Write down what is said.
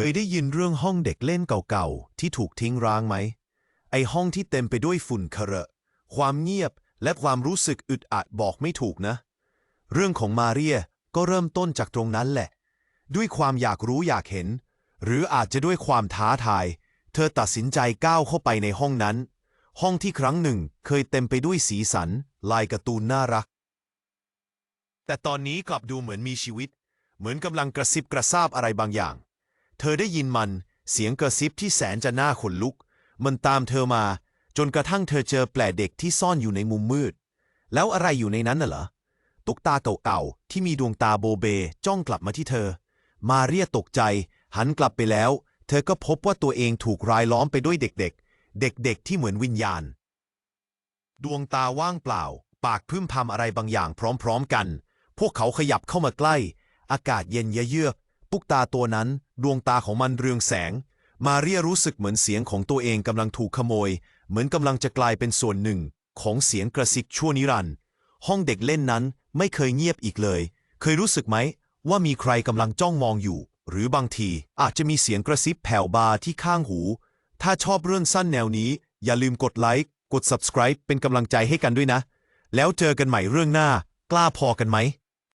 เคยได้ยินเรื่องห้องเด็กเล่นเก่าๆ ที่ถูกทิ้งร้างไหม ไอห้องที่เต็มไปด้วยฝุ่นเคอะความเงียบและความรู้สึกอึดอัดบอกไม่ถูกนะ เรื่องของมาเรียก็เริ่มต้นจากตรงนั้นแหละ ด้วยความอยากรู้อยากเห็น หรืออาจจะด้วยความท้าทาย เธอตัดสินใจก้าวเข้าไปในห้องนั้น ห้องที่ครั้งหนึ่งเคยเต็มไปด้วยสีสัน ลายการ์ตูนน่ารัก แต่ตอนนี้กลับดูเหมือนมีชีวิต เหมือนกำลังกระซิบกระซาบอะไรบางอย่าง เธอได้ยินมันเสียงกระซิบที่แสนจะน่าขนลุก มันตามเธอมา จนกระทั่งเธอเจอแปลเด็กที่ซ่อนอยู่ในมุมมืด แล้วอะไรอยู่ในนั้นน่ะเหรอตุ๊กตาเก่าๆที่มีดวงตาโบเบจ้องกลับมาที่เธอ มาเรียตกใจ หันกลับไปแล้ว เธอก็พบว่าตัวเองถูกรายล้อมไปด้วยเด็กๆ เด็กๆที่เหมือนวิญญาณ ดวงตาว่างเปล่า ปากพึ่มพำอะไรบางอย่างพร้อมๆกัน พวกเขาขยับเข้ามาใกล้ อากาศเย็นเยือก ตุ๊กตาตัวนั้น ดวงตาของมันเรืองแสง มาเรียรู้สึกเหมือนเสียงของตัวเองกำลังถูกขโมย เหมือนกำลังจะกลายเป็นส่วนหนึ่ง ของเสียงกระซิกชั่วนิรันด์ห้องเด็กเล่นนั้นไม่เคยเงียบอีกเลย เคยรู้สึกไหม ว่ามีใครกำลังจ้องมองอยู่ หรือบางทีอาจจะมีเสียงกระซิบแผ่วบาที่ข้างหู ถ้าชอบเรื่องสั้นแนวนี้ อย่าลืมกดไลค์กด subscribe เป็นกำลังใจให้กันด้วยนะ แล้วเจอกันใหม่เรื่องหน้ากล้าพอกันไหม